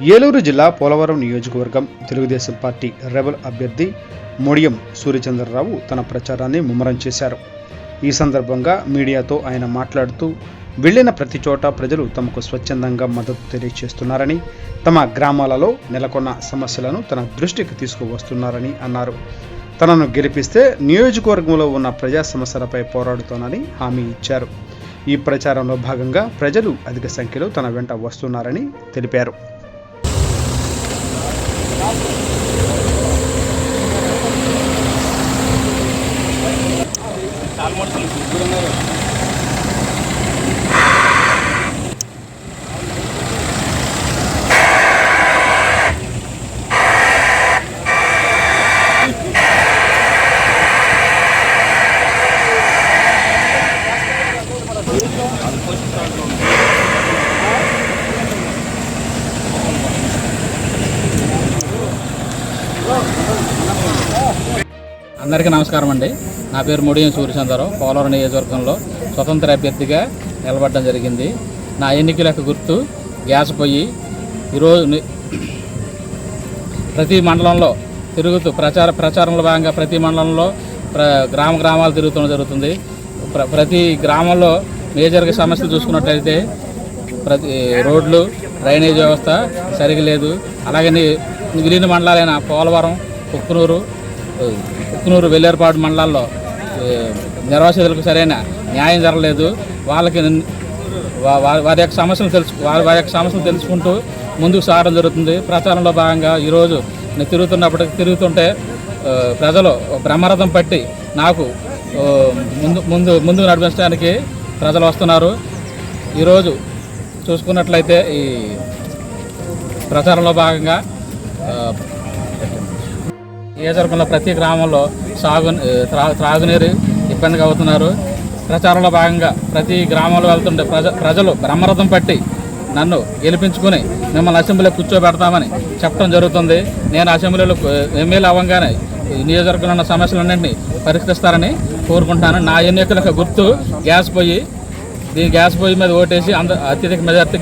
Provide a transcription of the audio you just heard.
ఏలూరు జిల్లా పోలవరం నియోజకవర్గం Telugu Desam party rebel అభ్యర్థి మొడియం సూర్యచంద్రరావు తన ప్రచారాన్ని ముమ్మరం చేశారు. ఈ సందర్భంగా మీడియాతో ఆయన మాట్లాడుతూ వెళ్ళిన ప్రతి చోట ప్రజలు తమకు స్వచ్ఛందంగా మద్దతు తెలియజేస్తున్నారని తమ గ్రామాలలో నెలకొన్న సమస్యలను తన దృష్టికి తీసుకువస్తున్నారని అన్నారు. తనను గెలిపిస్తే నియోజకవర్గంలో ఉన్న ప్రజా సమస్యలపై పోరాడుతానని హామీ ఇచ్చారు. ఈ ప్రచారంలో భాగంగా ప్రజలు అధిక సంఖ్యలో తన వెంట వస్తున్నారని తెలిపారు. కాలుమనుషులు అందరికీ నమస్కారం అండి. నా పేరు ముడియం సూర్యచంద్రరావు. పోలవరం నియోజకవర్గంలో స్వతంత్ర అభ్యర్థిగా నిలబడడం జరిగింది. నా ఎన్నికల యొక్క గుర్తు గ్యాస్ పొయ్యి. ఈరోజు ప్రతి మండలంలో తిరుగుతూ ప్రచార ప్రచారంలో భాగంగా ప్రతి మండలంలో ప్ర గ్రామ గ్రామాలు తిరుగుతూ జరుగుతుంది. ప్ర ప్రతి గ్రామంలో మేజర్గా సమస్యలు చూసుకున్నట్లయితే ప్రతి రోడ్లు డ్రైనేజ్ వ్యవస్థ సరిగా లేదు. అలాగే విలీన మండలాలైన పోలవరం కుక్కునూరు ఉక్కునూరు వెల్లేరుపాడు మండలాల్లో నిర్వాసితులకు సరైన న్యాయం జరగలేదు. వాళ్ళకి వారి యొక్క సమస్యలు తెలుసు వారి వారి యొక్క సమస్యలు తెలుసుకుంటూ ముందుకు సాగడం జరుగుతుంది. ప్రచారంలో భాగంగా ఈరోజు నేను తిరుగుతున్నప్పటికి తిరుగుతుంటే ప్రజలు బ్రహ్మరథం పట్టి నాకు ముందు ముందు ముందుకు నడిపించడానికి ప్రజలు వస్తున్నారు. ఈరోజు చూసుకున్నట్లయితే ఈ ప్రచారంలో భాగంగా నియోజకవర్గంలో ప్రతి గ్రామంలో సాగు త్రాగునీరు ఇబ్బందిగా అవుతున్నారు. ప్రచారంలో భాగంగా ప్రతి గ్రామంలో వెళ్తుంటే ప్రజ ప్రజలు బ్రహ్మరథం పట్టి నన్ను గెలిపించుకుని మిమ్మల్ని అసెంబ్లీలో కూర్చోబెడతామని చెప్పడం జరుగుతుంది. నేను అసెంబ్లీలో ఎమ్మెల్యే అవ్వగానే నియోజకవర్గంలో ఉన్న సమస్యలన్నింటినీ పరిష్కరిస్తారని కోరుకుంటున్నాను. నా ఎన్నికలకు గుర్తు గ్యాస్ పొయ్యి దీని గ్యాస్ పొయ్యి మీద ఓటేసి అంద అత్యధిక మెజార్టీ